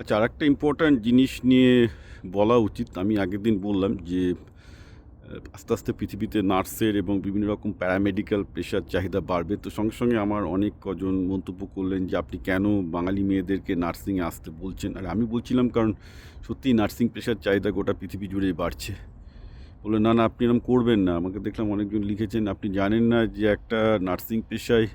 আচ্ছা আর একটা ইম্পর্ট্যান্ট জিনিস নিয়ে বলা উচিত। আমি আগের দিন বললাম যে আস্তে আস্তে পৃথিবীতে নার্সের এবং বিভিন্ন রকম প্যারামেডিক্যাল পেশার চাহিদা বাড়বে। তো সঙ্গে সঙ্গে আমার অনেক কজন মন্তব্য করলেন যে, আপনি কেন বাঙালি মেয়েদেরকে নার্সিংয়ে আসতে বলছেন? আর আমি বলছিলাম, কারণ সত্যিই নার্সিং পেশার চাহিদা গোটা পৃথিবী জুড়েই বাড়ছে। বললেন, না না, আপনি এরকম করবেন না। আমাকে দেখলাম অনেকজন লিখেছেন, আপনি জানেন না যে, একটা নার্সিং পেশায়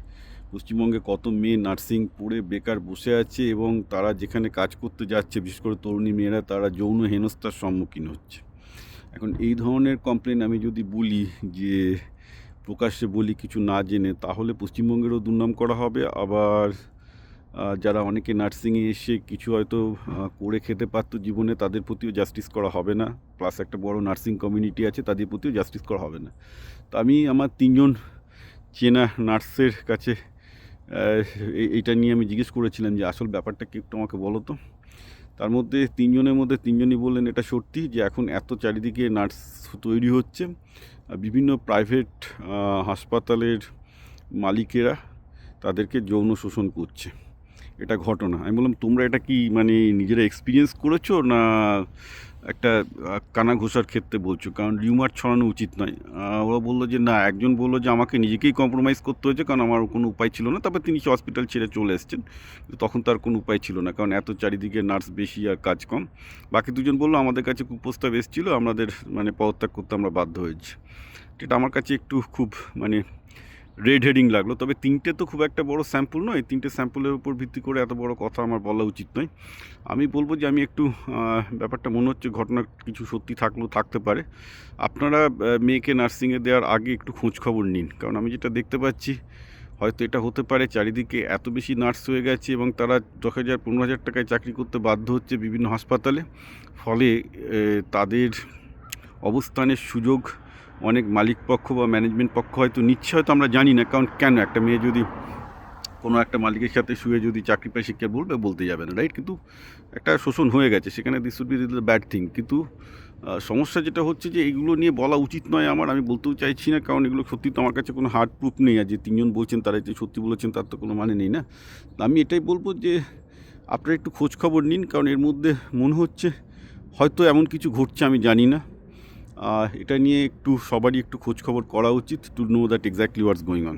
পশ্চিমবঙ্গে কত মেয়ে নার্সিং পড়ে বেকার বসে আছে এবং তারা যেখানে কাজ করতে যাচ্ছে, বিশেষ করে তরুণী মেয়েরা, তারা যৌন হেনস্থার সম্মুখীন হচ্ছে। এখন এই ধরনের কমপ্লেন আমি যদি বলি যে প্রকাশ্যে বলি কিছু না জেনে, তাহলে পশ্চিমবঙ্গেরও দুর্নাম করা হবে। আবার যারা অনেকে নার্সিংয়ে এসে কিছু হয়তো করে খেতে পারতো জীবনে, তাদের প্রতিও জাস্টিস করা হবে না। প্লাস একটা বড় নার্সিং কমিউনিটি আছে, তাদের প্রতিও জাস্টিস করা হবে না। তো আমি আমার তিনজন চেনা নার্সের কাছে এইটা নিয়ে আমি জিজ্ঞেস করেছিলাম যে আসল ব্যাপারটা কি একটু আমাকে বলো তো। তার মধ্যে তিনজনের মধ্যে তিনজনই বললেন, এটা সত্যি যে এখন এত চারিদিকে নার্স তৈরি হচ্ছে বিভিন্ন প্রাইভেট হাসপাতালের মালিকেরা তাদেরকে যৌন শোষণ করছে। এটা ঘটনা। আমি বললাম, তোমরা এটা কি মানে নিজেরা এক্সপিরিয়েন্স করেছ না একটা কানা ঘোষার ক্ষেত্রে বলছো, কারণ রিউমার ছড়ানো উচিত নয়। ওরা বলল যে, না, একজন বলল যে, আমাকে নিজেকেই কম্প্রোমাইজ করতে হয়েছে, কারণ আমার কোনো উপায় ছিল না। তারপর তিনি হসপিটাল ছেড়ে চলে এসেছেন। তখন তার কোনো উপায় ছিল না, কারণ এত চারিদিকে নার্স বেশি আর কাজ কম। বাকি দুজন বলল, আমাদের কাছে কুপ্রস্তাব এসেছিল, আমাদের মানে পদত্যাগ করতে আমরা বাধ্য হয়েছি। এটা আমার কাছে একটু খুব মানে রেড হেডিং লাগল। তবে তিনটে তো খুব একটা বড় স্যাম্পল নয়। তিনটে স্যাম্পলের উপর ভিত্তি করে এত বড় কথা আমার বলা উচিত নয়। আমি বলব যে আমি একটু ব্যাপারটা মনে হচ্ছে ঘটনা কিছু সত্যি থাকলেও থাকতে পারে। আপনারা মেয়েকে নার্সিংয়ে দেওয়ার আগে একটু খোঁজ খবর নিন। কারণ আমি যেটা দেখতে পাচ্ছি, হয়তো এটা হতে পারে চারিদিকে এত বেশি নার্স হয়ে গেছে এবং তারা দশ হাজার, পনেরো হাজার টাকায় চাকরি করতে বাধ্য হচ্ছে বিভিন্ন হাসপাতালে। ফলে তাদের অবস্থানের সুযোগ অনেক মালিক পক্ষ বা ম্যানেজমেন্ট পক্ষ হয়তো নিচ্ছে, হয়তো আমরা জানি না, কারণ কেন? একটা মেয়ে যদি কোনো একটা মালিকের সাথে শুয়ে যদি চাকরি পায় শিক্ষা বলবে বলতে যাবে না রাইট কিন্তু একটা শোষণ হয়ে গেছে, সেখানে this should be bad thing কিন্তু সমস্যা যেটা হচ্ছে যে, এইগুলো নিয়ে বলা উচিত নয় আমার, আমি বলতেও চাইছি না, কারণ এগুলো সত্যি তো আমার কাছে কোনো হার্ড প্রুফ নেই, আর যে তিনজন বলছেন, তারা যে সত্যি বলেছেন, তার তো কোনো মানে নেই না। আমি এটাই বলব যে, আপনারা একটু খোঁজ খবর নিন, কারণ এর মধ্যে মনে হচ্ছে হয়তো এমন কিছু ঘটছে, আমি জানি না। এটা নিয়ে একটু সবারই একটু খোঁজখবর করা উচিত to know that exactly what's going on